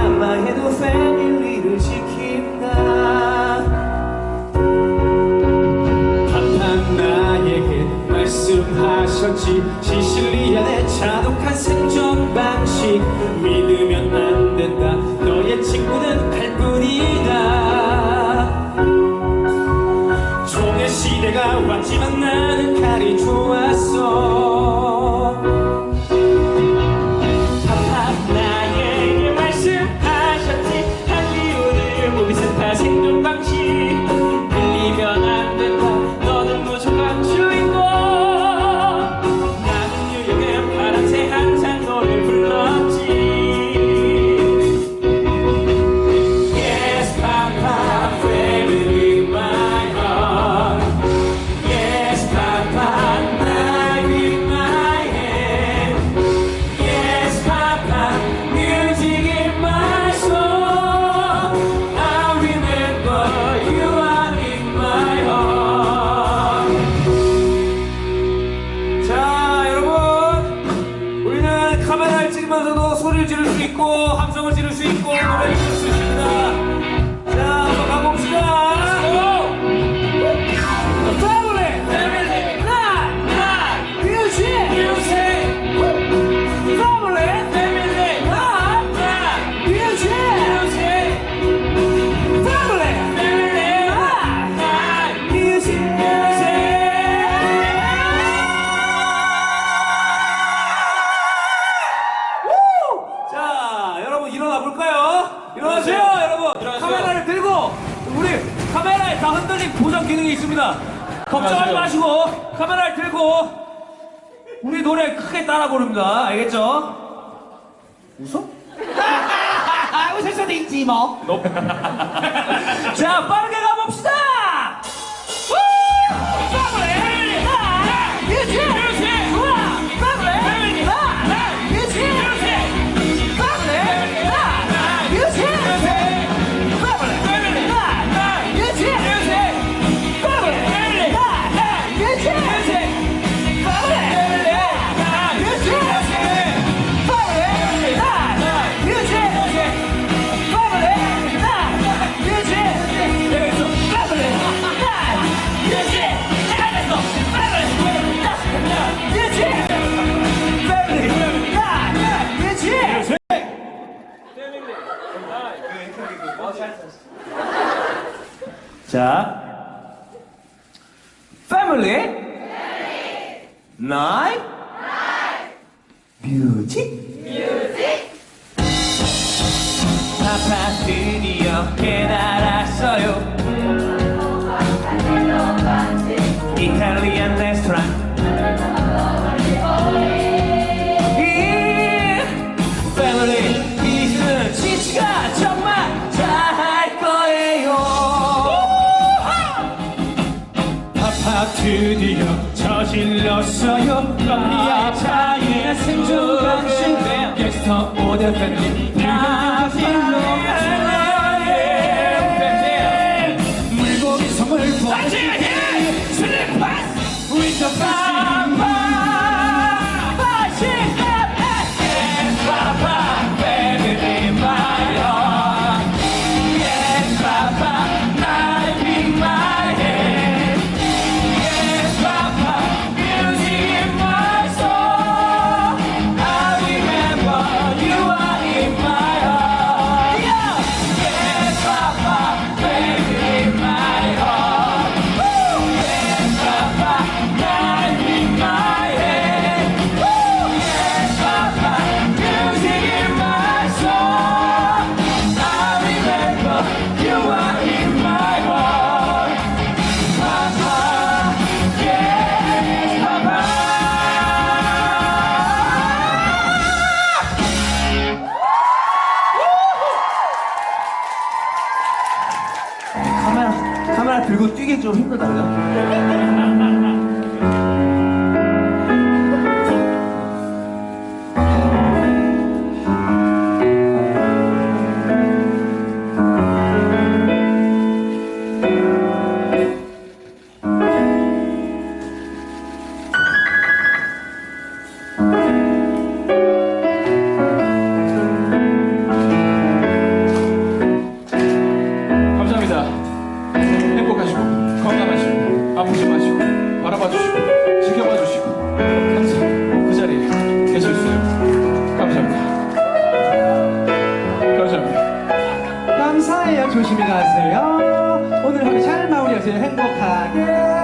망해도 패밀리를 지킨다. 파판 나에게 말씀하셨지. 시실리안의 자독한 생존 방식. 믿으면 소리를 지를 수 있고 함성을 지를 수 있고 노래를 부를 수 있습 다 흔들린 보정 기능이 있습니다. 걱정하지 마시고 카메라를 들고 우리 노래 크게 따라 부릅니다. 알겠죠? 웃어? 웃을 수도 있지 뭐. 자, 빠르게 자, family, night, music. 파파 드디어 깨달았어요 이탈리 드디어 저질렀어요. 차이의 생존 방식. 갱스터 오대표님 다질러 물 카메라 들고 뛰기 좀 힘들다고요? 조심히 가세요. 오늘 하루 잘 마무리하세요. 행복하게.